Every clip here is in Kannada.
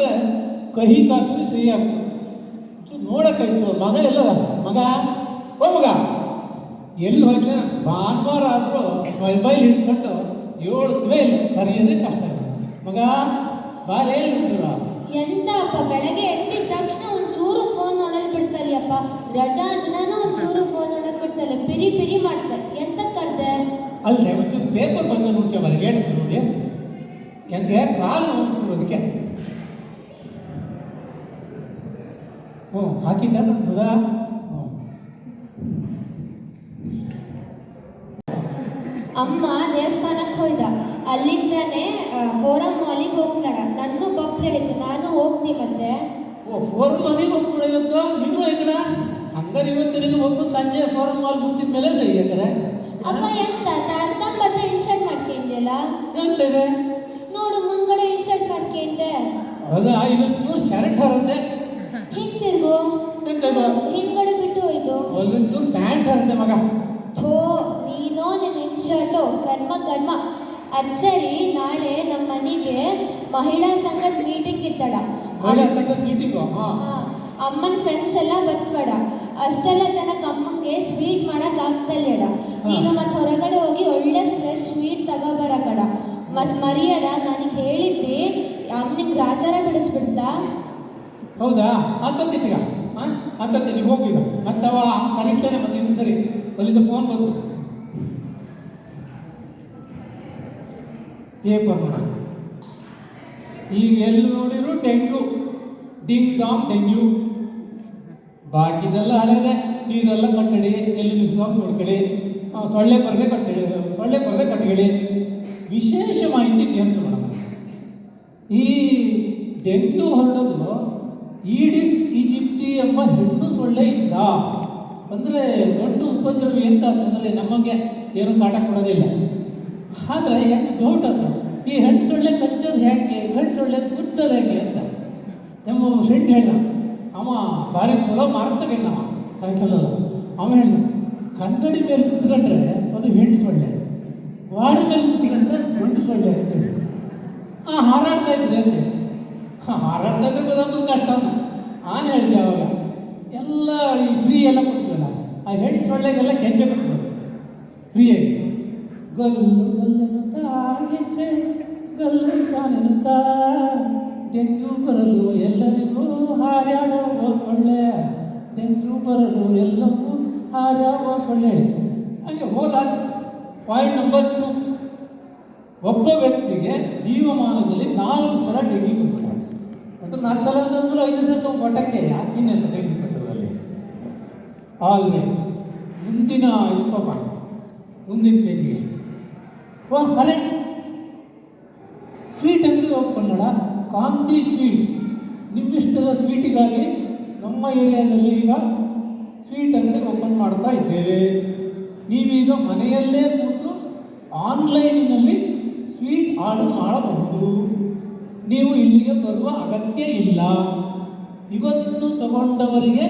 ಕುಡಿದ್ರೆ ಕಹಿ ಕಾಫಿ ಸಿಹಿ ಆಗ್ತದೆ. ನೋಡೋಕ್ಕಾಯ್ತು ನೋಡಕ್ಕಾಯ್ತು ಮಗ ಎಲ್ಲ ಮಗ? ಓ ಮಗ! ಎಲ್ಲಿ ಹೋಯ್ತು ಭಾನುವಾರ ಆದರೂ ಮೊಬೈಲ್ ಹಿಡ್ಕೊಂಡು ಏಳು ಮೇಲೆ ಕರೆಯೋದೇ ಕಷ್ಟ ಮಗ ಬಾರಿ ಚೂರ ಎಂತ ಅಪ್ಪ ಬೆಳಗ್ಗೆ ಎದ್ದಿದ ತಕ್ಷಣ ಒಂಚೂರು ಫೋನ್ ನೋಡೋದು ಬಿಡ್ತಾರೆ ಅಪ್ಪ? ರಜಾ ದಿನಾನು ಒಂಚೂರು ಫೋನ್ ನೋಡೋದು ಬಿಡ್ತಾರೆ ಪಿರಿ ಪಿರಿ ಮಾಡ್ತಾರೆ ಎಂತ ಕರ್ದೆ? ಅಲ್ಲದೆ ಒಂಚೂರು ಪೇಪರ್ ಬಂದ ನೋಡ್ತೀಯ ಬರ ಹೇಳಿದ್ರು ನೋಡಿ. ಹೆಂಗೆ? ಕಾಲು ಒಂಚೂರು ಹ್ಞೂ ಹಾಕಿದ್ದ ಹ್ಞೂ ಅಮ್ಮ ದೇವಸ್ಥಾನಕ್ಕೆ ಹೋಯ್ದ ಅಲ್ಲಿಂದನೇ ಫೋರಂ ಮಾಲಿಗೆ ಹೋಗ್ತಾಳ ನನ್ನ ಭಕ್ತ ಹೇಳಿದ್ದೆ ನಾನು ಹೋಗ್ತೀನಿ ಮತ್ತೆ. ಓ ಫೋರ್ ಮಾಲಿಗೆ ಹೋಗ್ತಾಳೆ ಇವತ್ತು? ನೀನು ಹೇಗಡ? ಹಂಗಾರೆ ಇವತ್ತು ನಿನಗೆ ಹೋಗ್ಬಿಟ್ಟು ಸಂಜೆ ಫೋರ್ ಮಾಲ್ ಮುಚ್ಚಿದ ಮೇಲೆ ಸರಿ ಯಾಕಂದ್ರೆ ಅಪ್ಪ ಎಂತ ಅರ್ಧಂಬರ್ಧ ಇನ್ಶರ್ಟ್ ಮಾಡ್ಕೊಂಡಿಲ್ಲ ಎಂತ ಇದೆ ನೋಡು ಮುಂದ್ಗಡೆ ಇನ್ಶರ್ಟ್ ಮಾಡ್ಕೊಂಡೆ ಹೌದಾ ಇಲ್ಲೊಂಚೂರು ಶರ್ಟ್ ಹರದೆ ಹಿಂತಿರ್ಗು. ಹಿಂದ್ಗಡೆ ಬಿಟ್ಟು ಹೋಯ್ತು. ಒಂದೊಂಚೂರು ಪ್ಯಾಂಟ್ ಹರದೆ ಮಗ. ಥೋ ನೀನೋ ನಿನ್ನ ಇನ್ಶರ್ಟು ಕರ್ಮ ಕರ್ಮ. ಅಚ್ಚರಿ ಸರಿ ನಾಳೆ ನಮ್ಮ ಮನೆಗೆ ಮಹಿಳಾ ಸಂಘದ ಮೀಟಿಂಗ್ ಇತ್ತಡ. ಅಮ್ಮನ ಫ್ರೆಂಡ್ಸ್ ಎಲ್ಲ ಬತ್ಬೇಡ ಅಷ್ಟೆಲ್ಲ ಜನಕ್ಕೆ ಅಮ್ಮಂಗೆ ಸ್ವೀಟ್ ಮಾಡಕ್ ಆಗ್ತಲ್ಲೇಡ ನೀನು ಮತ್ತೆ ಹೊರಗಡೆ ಹೋಗಿ ಒಳ್ಳೆ ಫ್ರೆಶ್ ಸ್ವೀಟ್ ತಗೋಬರ ಕಡ ಮತ್ ಮರಿಯಡ ನನಗೆ ಹೇಳಿದ್ದಿ ಅವ್ನಿಗೆ ಗ್ರಾಚಾರ ಬಿಡಿಸ್ಬಿಡ್ತಾ? ಹೌದಾ? ಅಂತಂದಿತ್ತೀಗ ಹಾಂ? ಅಂತಂದಿ ನೀವು ಹೋಗಿ ಈಗ ಮತ್ತೆ ಅವ ಕರೀತಾನೆ ಮತ್ತೆ ಇನ್ನೊಂದು ಸರಿ ಅಲ್ಲಿಂದ ಫೋನ್ ಬಂತು. ಪೇಪರ್ ಈಗ ಎಲ್ಲಿ ನೋಡಿದ್ರು ಡೆಂಗು. Ding dong dengue. ಬಾಕಿದೆಲ್ಲ ಹಳೆದೆ. ನೀರೆಲ್ಲ ಕಟ್ಟಡಿ, ಎಲ್ಲಿ ಮಿಸ್ವಾಗಿ ನೋಡ್ಕೊಳ್ಳಿ ಸೊಳ್ಳೆ ಪರದೆ ಕಟ್ಟಡಿ, ಸೊಳ್ಳೆ ಪರದೆ ಕಟ್ಕೊಳ್ಳಿ ವಿಶೇಷ ಮಾಹಿತಿ ಕೇಂದ್ರ ಮೇಡಮ್ ಈ ಡೆಂಗ್ಯೂ ಹರಡೋದು ಈಡಿಸ್ ಈಜಿಪ್ತಿ ಎಂಬ ಹೆಣ್ಣು ಸೊಳ್ಳೆಯಿಂದ ಅಂದರೆ ಗಂಡು ಉಪದ್ರವ ಅಂತ ಅಂದರೆ ನಮಗೆ ಏನು ಕಾಟ ಕೊಡೋದಿಲ್ಲ. ಆದರೆ ಯಾಕೆ ಡೌಟ್ ಅಂತ? ಈ ಹೆಣ್ಣು ಸೊಳ್ಳೆ ಕಚ್ಚೋದು ಹೇಗೆ ಹೆಣ್ಣು ಸೊಳ್ಳೆ ಕುಚ್ಚೋದು ಹೇಗೆ ಅಂತ. ನಮ್ಮ ಫ್ರೆಂಡ್ ಹೇಳ, ಅವ ಭಾರಿ ಚಲೋ ಮಾರ್ತಾನೆ ನಾವ ಸಾಯಂಕಾಲ ಅವ ಹೇಳ, ಕನ್ನಡಿ ಮೇಲೆ ಕುತ್ಕೊಂಡ್ರೆ ಅದು ಹೆಣ್ಣು ಸೊಳ್ಳೆ. ವಾಡಿ ಮೇಲೆ ಕುತ್ಕೊಂಡ್ರೆ ಗಂಡು ಸೊಳ್ಳೆ. ಅಂತೇಳಿ ಆ ಹಾರಾಡ್ತಾ ಇದ್ರಿ ಹಾ, ಹಾರಾಡ್ತಾ ಇದ್ರೆ ಗೊತ್ತಾಗೋದು ಕಷ್ಟ ನಾನು ಹೇಳಿದೆ ಅವಾಗ ಎಲ್ಲ ಈ ಫ್ರೀ ಎಲ್ಲ ಕೊಟ್ಟಿದ್ದಲ್ಲ ಆ ಹೆಣ್ಣು ಸೊಳ್ಳೆಗೆಲ್ಲ ಕೆಂಚೆ ಕೊಟ್ಬಿಡೋದು ಆಗಿ. ಗಲ್ಲು ಗಲ್ಲನುತ್ತಾ ಗೆಜ್ಜೆ ಗಲ್ಲು ತಾನೆಂತ ಡೆಂಗ್ಯೂ ಬರಲು ಎಲ್ಲರಿಗೂ ಹಾರ್ಯಾಡೋ ಸೊಳ್ಳೆ ಡೆಂಗ್ಯೂ ಬರಲು ಎಲ್ಲರಿಗೂ ಹಾರ್ಯಾಡೋ ಸೊಳ್ಳೆ ಹಾಗೆ ಹೋದಾಗ ಪಾಯಿಂಟ್ ನಂಬರ್ ಟು ಒಬ್ಬ ವ್ಯಕ್ತಿಗೆ ಜೀವಮಾನದಲ್ಲಿ ನಾಲ್ಕು ಸಲ ಡೆಂಗಿ ಬಂದ್ಬಿಟ್ಟ ಮತ್ತು ನಾಲ್ಕು ಸಲ ಅಂದ್ರೆ ಐದು ಸಲ ನಾವು ಮೊಟ್ಟಕ್ಕೆ ಇನ್ನೆಂತ ಆಲ್ ರೈಟ್ ಮುಂದಿನ ಪಾಪ ಮುಂದಿನ ಪೇಜಿಗೆ. ಓ ಅರೆ ಸ್ವೀಟ್ ಅಂಗಡಿ ಮಾಡೋಣ ಕಾಂತಿ ಸ್ವೀಟ್ಸ್ ನಿಮ್ಮಿಷ್ಟದ ಸ್ವೀಟಿಗಾಗಿ ನಮ್ಮ ಏರಿಯಾದಲ್ಲಿ ಈಗ ಸ್ವೀಟ್ ಅಂಗಡಿ ಓಪನ್ ಮಾಡ್ತಾ ಇದ್ದೇವೆ. ನೀವೀಗ ಮನೆಯಲ್ಲೇ ಕೂತು ಆನ್ಲೈನಿನಲ್ಲಿ ಸ್ವೀಟ್ ಆರ್ಡರ್ ಮಾಡಬಹುದು. ನೀವು ಇಲ್ಲಿಗೆ ಬರುವ ಅಗತ್ಯ ಇಲ್ಲ. ಇವತ್ತು ತಗೊಂಡವರಿಗೆ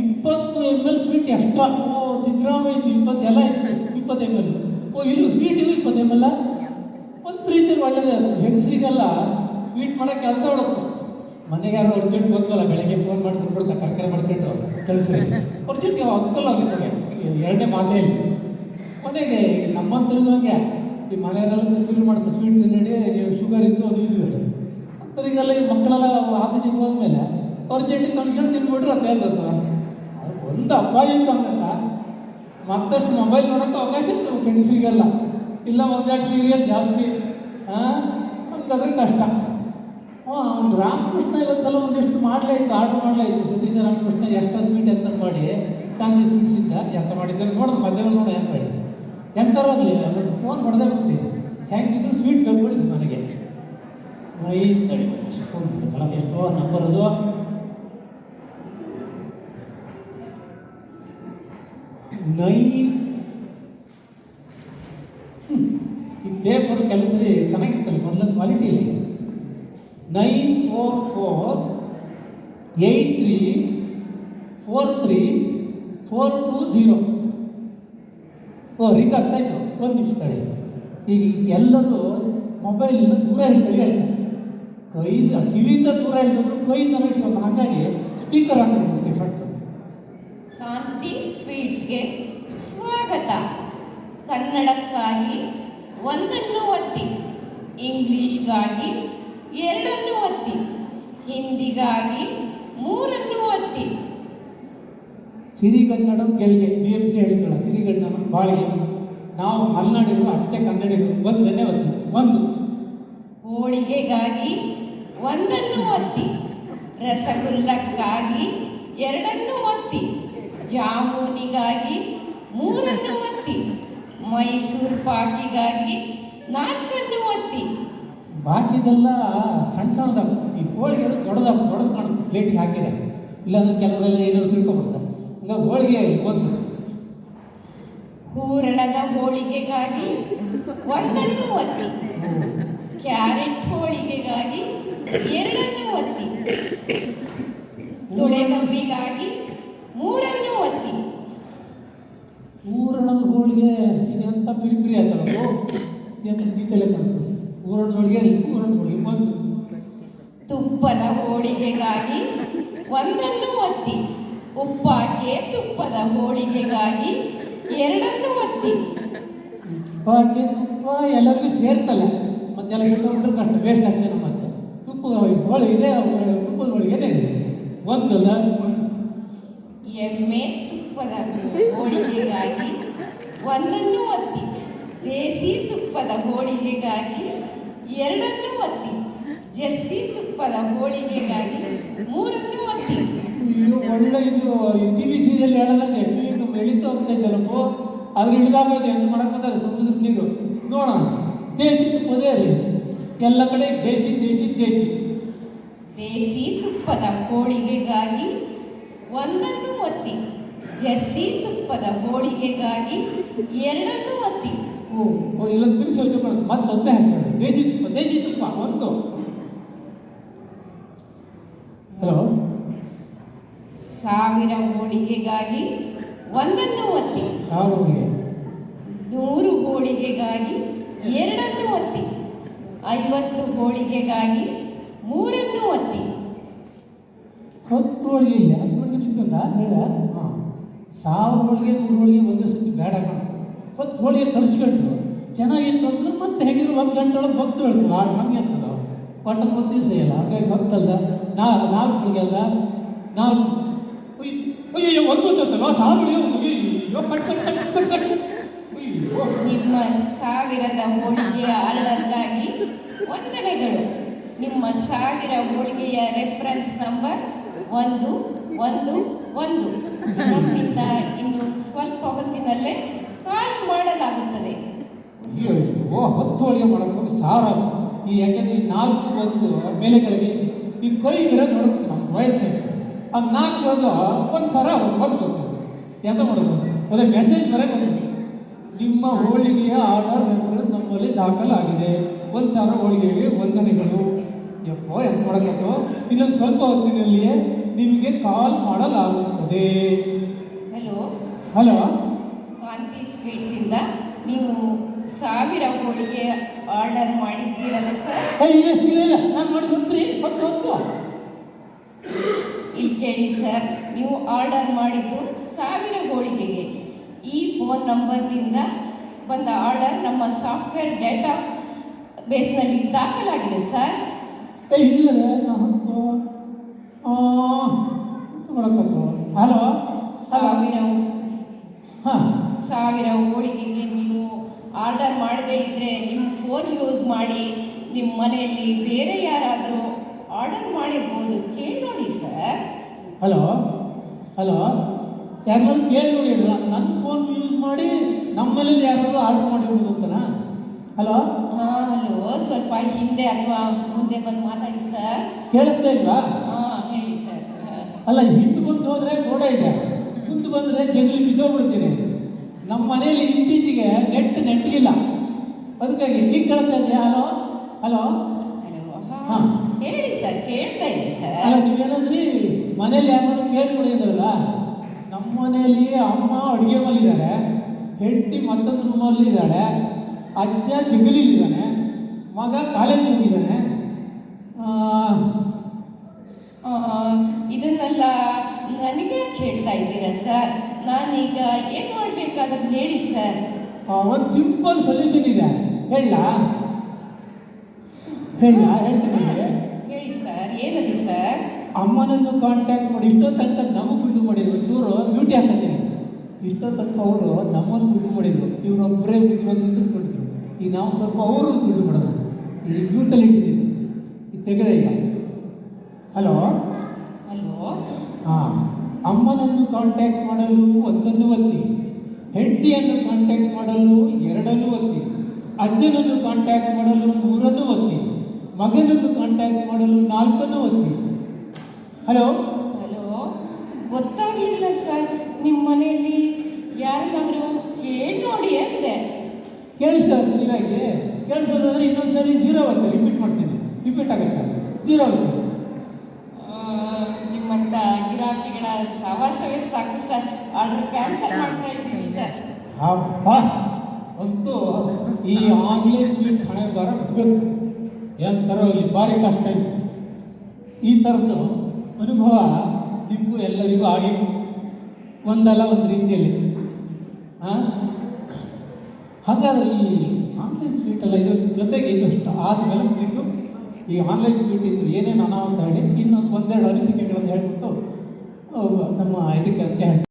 ಇಪ್ಪತ್ತು ಎಂ ಎಲ್ ಸ್ವೀಟ್ ಎಕ್ಸ್ಟ್ರಾ ಓ, ಸಿದ್ದರಾಮಯ್ಯ ಇಪ್ಪತ್ತು ಎಲ್ಲ ಇಪ್ಪತ್ತು ಎಂ ಎಲ್ ಓ, ಇಲ್ಲಿ ಸ್ವೀಟ್ ಇವು ಇಪ್ಪತ್ತು ಎಂ ಎಲ್ ಒಂದು ರೀತಿಯಲ್ಲಿ ಒಳ್ಳೆಯದೇ ಹೆಂಗಸ್ರಿಗೆಲ್ಲ ಸ್ವೀಟ್ ಮಾಡೋಕ್ಕೆ ಕೆಲಸ ಹೊಡೋದು ಮನೆಗೆ ಯಾರು ಅರ್ಜೆಂಟ್ ಬಂದ್ವಲ್ಲ, ಬೆಳಗ್ಗೆ ಫೋನ್ ಮಾಡಿ ಬಂದ್ಬಿಡ್ತಾ ಕರ್ಕರೆ ಮಾಡ್ಕೊಂಡು ಕೆಲಸ ಅರ್ಜೆಂಟ್ಗೆ ಅಂಕಲ್ ಆಗುತ್ತೆ ಎರಡನೇ ಮಾತೇ ಇಲ್ಲ. ಕೊನೆಗೆ ನಮ್ಮಂತರಿಗೂ ಹಂಗೆ. ಈ ಮನೆಯವರೆಲ್ಲ ಫಿಲ್ ಮಾಡ್ತಾರೆ ಸ್ವೀಟ್ ತಿನ್ನಡಿ ನೀವು ಶುಗರ್ ಇದ್ದು ಅದು ಇದು ಹೇಳಿ. ಅಂಥವ್ರಿಗೆಲ್ಲ ಈ ಮಕ್ಕಳೆಲ್ಲ ಆಫೀಸಿಗೆ ಹೋದ್ಮೇಲೆ ಅರ್ಜೆಂಟಿಗೆ ಕಳ್ಸ್ಕೊಂಡು ತಿನ್ಬಿಟ್ರೆ ಅದೇ ಅದು ಒಂದು ಅಪಾಯ ಇತ್ತು ಹಂಗಂತ. ಮತ್ತಷ್ಟು ಮೊಬೈಲ್ ನೋಡೋಕ್ಕೆ ಅವಕಾಶ ಇತ್ತು ಫ್ರೆಂಡ್ಸಿಗೆಲ್ಲ ಇಲ್ಲ ಒಂದೆರಡು ಸೀರಿಯಲ್ ಜಾಸ್ತಿ. ಹಾಂ ಅಂತಂದ್ರೆ ಕಷ್ಟ. ಅವ್ನು ರಾಮಕೃಷ್ಣ ಇವತ್ತೆಲ್ಲ ಒಂದಿಷ್ಟು ಮಾಡಲೇ ಇತ್ತು, ಆರ್ಡ್ರ್ ಮಾಡಲೇ ಇತ್ತು. ಸತೀಶ ರಾಮಕೃಷ್ಣ ಎಕ್ಸ್ಟ್ರಾ ಸ್ವೀಟ್ ಅಂತ ಮಾಡಿ ಕಾಂತಿ ಸ್ವೀಟ್ಸ್ ಇದ್ದ. ಎಂತ ಮಾಡಿದ್ದೆ ನೋಡೋದು ಮಧ್ಯಾಹ್ನ ನೋಡು ಹೆಂಗೆ ಮಾಡಿ ಎಂತಾರಾಗಲಿ ಅವನು ಫೋನ್ ಹೊಡೆದೇ ಬಿಡ್ತೀನಿ ಹೆಂಗಿದ್ರು ಸ್ವೀಟ್ ಕಳ್ಬಿಡಿದ್ದು ನನಗೆ ಐ ತಡಿ ಮಾಡ್ಬೇಕಲ್ಲ ಎಷ್ಟೋ ನಂಬರ್ ಅದು. ನೈನ್ ಈ ಪೇಪರ್ ಕೆಲಸ ಚೆನ್ನಾಗಿತ್ತಲ್ಲ ಮೊದಲ ಕ್ವಾಲಿಟಿ ಇಲ್ಲಿ nine four four eight three four three four two zero ಓ ರಿಂಗ್ ಆಗ್ತಾಯಿತ್ತು ಒಂದು ನಿಮಿಷ ತಡಿ. ಈಗ ಎಲ್ಲರೂ ಮೊಬೈಲಿಂದ ದೂರ ಹಿಡ್ಕೊಳ್ಳಿ ಹೇಳ್ತಾರೆ ಕೈಯಿಂದ ಕಿವಿಯಿಂದ ದೂರ ಇಳಿದ್ರು ಕೈಯಿಂದ ಇಟ್ಕೊಂಡು ಹಾಗಾಗಿ ಸ್ಪೀಕರ್ ಹಾಕಿಬಿಡ್ತೀವಿ ಫಟ್ ಕಾಂತಿ ಸ್ವೀಟ್ಸ್ಗೆ ಸ್ವಾಗತ. ಕನ್ನಡಕ್ಕಾಗಿ ಒಂದನ್ನು ಒತ್ತಿ ಇಂಗ್ಲೀಷ್ಗಾಗಿ ಎರಡನ್ನು ಒತ್ತಿ ಹಿಂದಿಗಾಗಿ ಮೂರನ್ನು ಒತ್ತಿ. ಸಿರಿಗನ್ನಡಂ ಗೆಲ್ಗೆ ಬಿ ಎಂ ಸಿ ಹೇಳಿದ್ರಲ್ಲ ಸಿರಿಗನ್ನಡಂ ಬಾಳಿಗೆ ನಾವು ಕನ್ನಡಿಗರು ಅಚ್ಚ ಕನ್ನಡಿಗರು ಒಂದನ್ನೇ ಒತ್ತಿ. ಒಂದು. ಹೋಳಿಗೆಗಾಗಿ ಒಂದನ್ನು ಒತ್ತಿ ರಸಗುಲ್ಲಕ್ಕಾಗಿ ಎರಡನ್ನು ಒತ್ತಿ ಜಾಮೂನಿಗಾಗಿ ಮೂರನ್ನು ಒತ್ತಿ ಮೈಸೂರು ಪಾಕಿಗಾಗಿ ನಾಲ್ಕನ್ನು ಒತ್ತಿ. ಬಾಕಿದೆಲ್ಲ ಸಣ್ಣ ಸಣ್ಣದಾಗ ಈ ಹೋಳಿಗೆ ದೊಡ್ಡದಾಗ ದೊಡ್ಡದು ಕಾಣುತ್ತೆ ಪ್ಲೇಟಿಗೆ ಹಾಕಿದೆ ಇಲ್ಲಾಂದ್ರೆ ಕೆಲವರೆಲ್ಲ ಏನಾದ್ರು ತಿಳ್ಕೊಬಿಡ್ತಾರೆ. ಹಂಗಾಗಿ ಹೋಳಿಗೆ ಒಂದು ಹೂರಣದ ಹೋಳಿಗೆಗಾಗಿ ಒಂದನ್ನು ಒತ್ತಿ. ಕ್ಯಾರೆಟ್ ಹೋಳಿಗೆಗಾಗಿ ಎರಡನ್ನು ಒತ್ತಿ. ತೊಳೆದವ್ವಿಗಾಗಿ ಮೂರನ್ನು ಒತ್ತಿ. ಊರಣದ ಹೋಳಿಗೆ ಇದೆಂತ ಪಿರಿಪಿರಿ ಆಯ್ತಲ್ಲ ಇದೆಂತ ಗೀತೆಲೆ ಬಂತು ಹೋಳಿಗೆ ಊರಣದ ಹೋಳಿಗೆ ಒಂದು ತುಪ್ಪದ ಹೋಳಿಗೆಗಾಗಿ ಒಂದನ್ನು ಒತ್ತಿ. ಉಪ್ಪಾಕೆ ತುಪ್ಪದ ಹೋಳಿಗೆಗಾಗಿ ಎರಡನ್ನು ಒತ್ತಿ. ತುಪ್ಪ ಎಲ್ಲರಿಗೂ ಸೇರ್ತಲ್ಲ. ಮತ್ತೆಲ್ಲ ಕಿಲೋಮೀಟ್ರ್ ಕಷ್ಟ ವೇಸ್ಟ್ ಆಗ್ತದೆ ಮತ್ತೆ ತುಪ್ಪ ಹೋಳಿ ಇದೆ ತುಪ್ಪದ ಹೋಳಿಗೆ ಇದೆ. ಒಂದಲ್ಲ ಒಂದು ಎಮ್ಮೆ ತುಪ್ಪದ ಹೋಳಿಗೆಗಾಗಿ ಒಂದನ್ನು ಒತ್ತಿ. ದೇಸಿ ತುಪ್ಪದ ಹೋಳಿಗೆಗಾಗಿ ಎರಡನ್ನು ಒತ್ತಿ. ಜರ್ಸಿ ತುಪ್ಪದ ಹೋಳಿಗೆಗಾಗಿ ಮೂರನ್ನು ಒತ್ತಿ. ಒಳ್ಳೆ ಇದು ಟಿ ವಿ ಸೀರಿಯಲ್ ಹೇಳದಂಗೆ ಈಗ ಎಳಿತು ಅಂತ ಇದ್ದಲ್ಲಪ್ಪ. ಅದ್ರ ಇಳಿದಾಗ ಎಂತ ಮಾಡಕ್ ಬಂದಾರೆ ಸಮುದ್ರದ ನೀರು. ನೋಡೋಣ. ದೇಶಿ ತುಪ್ಪದೇ ರೀ ಎಲ್ಲ ಕಡೆ ದೇಶಿ ದೇಶಿ ದೇಶಿ ದೇಸಿ ತುಪ್ಪದ ಹೋಳಿಗೆಗಾಗಿ ಒಂದನ್ನು ಒತ್ತಿ. ಜರ್ಸಿ ತುಪ್ಪದ ಹೋಳಿಗೆಗಾಗಿ ಎರಡನ್ನು ಒತ್ತಿ. ಓ ಓ ಇಲ್ಲ ತಿರ್ಸಿ ಹೋಗ್ಕೊಂಡು ಮತ್ತೆ ಒಂದೇ ಹಾಕೋಣ ದೇಶಿ ತುಪ್ಪ ದೇಶಿ ತುಪ್ಪ ಒಂದು. ಹಲೋ? ಸಾವಿರ ಹೋಳಿಗೆಗಾಗಿ ಒಂದನ್ನು ಒತ್ತಿ. ಸಾವಿರ ನೂರು ಹೋಳಿಗೆಗಾಗಿ ಎರಡನ್ನು ಒತ್ತಿ. ಐವತ್ತು ಹೋಳಿಗೆಗಾಗಿ ಮೂರನ್ನು ಒತ್ತಿ. ಹತ್ತು ಹೋಳಿಗೆ ಇಲ್ಲ ಹತ್ತು ಹೋಳಿಗೆ ಬಿತ್ತಂತ ಹೇಳ. ಹಾಂ. ಸಾವಿರ ಹೋಳಿಗೆ ನೂರು ಹೋಳಿಗೆ ಒಂದೇ ಸತಿ ಬೇಡ ಕಣ. ಹತ್ತು ಹೋಳಿಗೆ ತರಿಸ್ಕೊಂಡು ಚೆನ್ನಾಗಿತ್ತು ಅಂತಂದ್ರೆ ಮತ್ತೆ ಹೇಗಿದ್ರು ಒಂದು ಗಂಟೆ ಒಳಗೆ ಭಕ್ತು ಹೇಳ್ತೀವಿ ಆಡು ಹಂಗೆ ಅಂತದ ಪಟ್ಟಣ ಒಂದು ದಿವಸ ಇಲ್ಲ ಹಾಗಾಗಿ ಭಕ್ತಲ್ಲ ನಾಲ್ಕು ನಾಲ್ಕು ಹೋಳಿಗೆ ಅಲ್ಲ. ನಾಲ್ಕು. ಅಯ್ಯೋ ಅಯ್ಯೋ ಒಂದು ಅಂತಲ್ಲ ಸಾವಿರ ಹೋಳಿಗೆ ಅಯ್ಯೋ cut cut cut cut cut. ನಿಮ್ಮ ಸಾವಿರದ ಹೋಳಿಗೆಯ ಆರ್ಡರ್ಗಾಗಿ ವಂದನೆಗಳು. ನಿಮ್ಮ ಸಾವಿರ ಹೋಳಿಗೆಯ ರೆಫರೆನ್ಸ್ ನಂಬರ್ ಒಂದು ಒಂದು ಒಂದು. ನಮ್ಮಿಂದ ಇನ್ನು ಸ್ವಲ್ಪ ಹೊತ್ತಿನಲ್ಲೇ ಕಾಲ್ ಮಾಡಲಾಗುತ್ತದೆ. ಹತ್ತು ಹೋಳಿಗೆ ಮಾಡಕ್ಕೆ ಹೋಗಿ ಸಾವಿರ ಈ ಯಾಕೆಂದ್ರೆ ನಾಲ್ಕು ಒಂದು ಮೇಲೆ ಕೆಳಗೆ ಈ ಕೈ ಇರೋದು ನೋಡುತ್ತೆ ನಮ್ಮ ವಯಸ್ಸು ಆ ನಾಲ್ಕು ಒಂದು ಒಂದು ಒಂದು. ಬಂದು ಎಂತ ಮಾಡೋದು? ಅದೇ ಮೆಸೇಜ್ ಬಂದಿದೆ. ನಿಮ್ಮ ಹೋಳಿಗೆಯ ಆರ್ಡರ್ ರೆಫರೆನ್ಸ್ ನಮ್ಮಲ್ಲಿ ದಾಖಲಾಗಿದೆ. ಒಂದು ಸಾವಿರ ಹೋಳಿಗೆಗೆ ವಂದನೆಗಳು. ಯಪ್ಪೋ ಎಂತ ಮಾಡಬೇಕು ಇನ್ನೊಂದು ಸ್ವಲ್ಪ ಹೊತ್ತಿನಲ್ಲಿಯೇ ನಿಮಗೆ ಕಾಲ್ ಮಾಡಲಾಗುತ್ತದೆ. ಹಲೋ ಹಲೋ ಕಾಂತಿ ಸ್ವೀಟ್ಸಿಂದ ನೀವು ಸಾವಿರ ಹೋಳಿಗೆ ಆರ್ಡರ್ ಮಾಡಿದ್ದೀರಲ್ಲ ಸರ್? ಇಲ್ಲ ಇಲ್ಲ ಇಲ್ಲ ನಾನು ಮಾಡಿದ ಹೊತ್ರಿ ಹೊತ್ತು ಹೊತ್ತು. ಇಲ್ಲಿ ಕೇಳಿ ಸರ್ ನೀವು ಆರ್ಡರ್ ಮಾಡಿದ್ದು ಸಾವಿರ ಹೋಳಿಗೆಗೆ. ಈ ಫೋನ್ ನಂಬರ್ನಿಂದ ಬಂದ ಆರ್ಡರ್ ನಮ್ಮ ಸಾಫ್ಟ್ವೇರ್ ಡೇಟಾ ಬೇಸ್ನಲ್ಲಿ ದಾಖಲಾಗಿದೆ ಸರ್ ಇಲ್ಲದೆ ಹೊತ್ತು ಹಲೋ ಸಾವಿರ ಹಾಂ. ಸಾವಿರ ಹೋಳಿಗೆಗೆ ನೀವು ಆರ್ಡರ್ ಮಾಡದೇ ಇದ್ದರೆ ನಿಮ್ಮ ಫೋನ್ ಯೂಸ್ ಮಾಡಿ ನಿಮ್ಮ ಮನೆಯಲ್ಲಿ ಬೇರೆ ಯಾರಾದರೂ ಆರ್ಡರ್ ಮಾಡಿರ್ಬೋದು. ಕೇಳಿ ನೋಡಿ ಸರ್ ಹಲೋ ಹಲೋ ಯಾರು ಕೇಳಿ ನೋಡಿದ್ರ ನನ್ನ ಫೋನ್ ಯೂಸ್ ಮಾಡಿ ನಮ್ಮಲ್ಲಿ ಯಾರಾದ್ರು ಆರ್ಡರ್ ಮಾಡಿರ್ಬೋದು ಅಂತನಾ? ಹಲೋ ಹಾಂ ಹಲೋ ಸ್ವಲ್ಪ ಹಿಂದೆ ಅಥವಾ ಮುಂದೆ ಬಂದು ಮಾತಾಡಿ ಸರ್ ಕೇಳಿಸ್ತಾ ಇಲ್ವಾ? ಹಾಂ ಹೇಳಿ ಸರ್ ಅಲ್ಲ ಹಿಂದೆ ಬಂದು ಹೋದರೆ ಗೋಡೆ ಇದೆ. ಮುಂದೆ ಬಂದರೆ ಜಗಲಿ ಬಿದ್ದೋಗ್ಬಿಡ್ತೀನಿ. ನಮ್ಮ ಮನೆಯಲ್ಲಿ ಇತ್ತೀಚೆಗೆ ನೆಟ್ ನೆಟ್ಟಿಲ್ಲ ಅದಕ್ಕಾಗಿ ಈಗ ಕೇಳ್ತಾ ಇದೆಯಾ? ಹಲೋ ಹಲೋ ಹಲೋ ಹಾ. ಹೇಳಿ ಸರ್ ಕೇಳ್ತಾ ಸರ್ ಅಲ್ಲ ಸರ್ ನೀವೇನಂದ್ರಿ ಮನೇಲಿ ಯಾರಾದ್ರು ಕೇಳ್ಕೊಡಿ ಮನೆಯಲ್ಲಿ ಅಮ್ಮ ಅಡುಗೆ ಮಲ್ಲಿದ್ದಾರೆ ಹೆಂಡತಿ ಮತ್ತೊಂದು ರೂಮಲ್ಲಿ ಇದ್ದಾಳೆ ಅಜ್ಜ ಇದ್ದಾನೆ ಮಗ ಕಾಲೇಜಿಗೆ ಹೋಗಿದ್ದಾನೆ. ಇದನ್ನೆಲ್ಲ ನನಗೆ ಹೇಳ್ತಾ ಇದ್ದೀರಾ ಸರ್? ನಾನೀಗ ಏನು ಮಾಡಬೇಕಾದ್ರೆ ಹೇಳಿ ಸರ್. ಒಂದು ಸಿಂಪಲ್ ಸೊಲ್ಯೂಷನ್ ಇದೆ. ಹೇಳ. ಹೇಳ ಹೇಳ್ತೀನಿ. ಹೇಳಿ ಸರ್ ಏನದು ಸರ್? ಅಮ್ಮನನ್ನು ಕಾಂಟ್ಯಾಕ್ಟ್ ಮಾಡಿ ಇಷ್ಟೋ ತನಕ ನಮಗೆ ಬಿಡು ಮಾಡಿದ್ರು. ಚೂರು ಬ್ಯೂಟಿ ಹಾಕತ್ತೀನಿ ಇಷ್ಟೋ ತನಕ ಅವರು ನಮ್ಮನ್ನು ಬಿಡು ಮಾಡಿದ್ರು. ಇವರೊಬ್ಬರೇ ಅಂತ ತಿಳ್ಕೊಂಡಿದ್ರು. ಈಗ ನಾವು ಸ್ವಲ್ಪ ಅವರು ಬಿಡು ಮಾಡೋದು ಈ ಬ್ಯೂಟಲ್ಲಿ ಇಟ್ಟಿದ್ದು ಇದು ತೆಗೆದ ಈಗ ಹಲೋ ಹಲೋ ಹಾಂ. ಅಮ್ಮನನ್ನು ಕಾಂಟ್ಯಾಕ್ಟ್ ಮಾಡಲು ಒಂದನ್ನು ಒತ್ತಿ. ಹೆಂಡತಿಯನ್ನು ಕಾಂಟ್ಯಾಕ್ಟ್ ಮಾಡಲು ಎರಡನ್ನು ಒತ್ತಿ. ಅಜ್ಜನನ್ನು ಕಾಂಟ್ಯಾಕ್ಟ್ ಮಾಡಲು ಮೂರನ್ನು ಒತ್ತಿ. ಮಗನನ್ನು ಕಾಂಟ್ಯಾಕ್ಟ್ ಮಾಡಲು ನಾಲ್ಕನ್ನು ಒತ್ತಿ. ಹಲೋ? ಹಲೋ? ಗೊತ್ತಾಗ್ಲಿಲ್ಲ ಸರ್ ನಿಮ್ಮ ಮನೆಯಲ್ಲಿ ಯಾರಿಗಾದ್ರೂ ಕೇಳಿ ನೋಡಿ ಅಂತೆ. ಕೇಳಿಸ್ತಾ ನಿಮಗೆ ಕೇಳಿಸೋದಾದ್ರೆ ಇನ್ನೊಂದು ಸರಿ ಜೀರೋ ಆಗುತ್ತೆ ರಿಪೀಟ್ ಮಾಡ್ತೀನಿ. ರಿಪೀಟ್ ಆಗುತ್ತೆ? ಜೀರೋ ಆಗುತ್ತೆ. ಆ, ನಿಮ್ಮಂತ ಗಿರಾಕಿಗಳ ಸವಾಸವೇ ಸಾಕು ಸರ್. ಆರ್ಡರ್ ಕ್ಯಾನ್ಸಲ್ ಮಾಡ್ತಾ ಇದ್ದೀನಿ ಸರ್. ಅಂತೂ ಈ ಆನ್ಲೈನ್ ಸ್ವೀಟ್ ಹಣೆ ಬರ ಎಂತರೋ ಎಂಥರ ಇಲ್ಲಿ ಭಾರಿ ಕಷ್ಟ ಇತ್ತು ಈ ಥರದ್ದು ಅನುಭವ ನಿಮಗೂ ಎಲ್ಲರಿಗೂ ಆಗಿತ್ತು ಒಂದಲ್ಲ ಒಂದು ರೀತಿಯಲ್ಲಿ. ಹಾಂ ಹಾಗಾದ್ರೆ ಈ ಆನ್ಲೈನ್ ಸ್ವೀಟ್ ಅಲ್ಲ ಇದ್ರ ಜೊತೆಗೆ ಇದಷ್ಟು ಆದಮೇಲೆ ಮುಗಿದು ಈ ಆನ್ಲೈನ್ ಸ್ವೀಟ್ ಇದ್ರೆ ಏನೇನು ಅನಾಹುತ ಹೇಳಿ ಇನ್ನೊಂದು ಒಂದೆರಡು ಅನಿಸಿಕೆಗಳನ್ನು ಹೇಳ್ಬಿಟ್ಟು ನಮ್ಮ ಇದಕ್ಕೆ ಅಂತ ಹೇಳ್ತೀನಿ.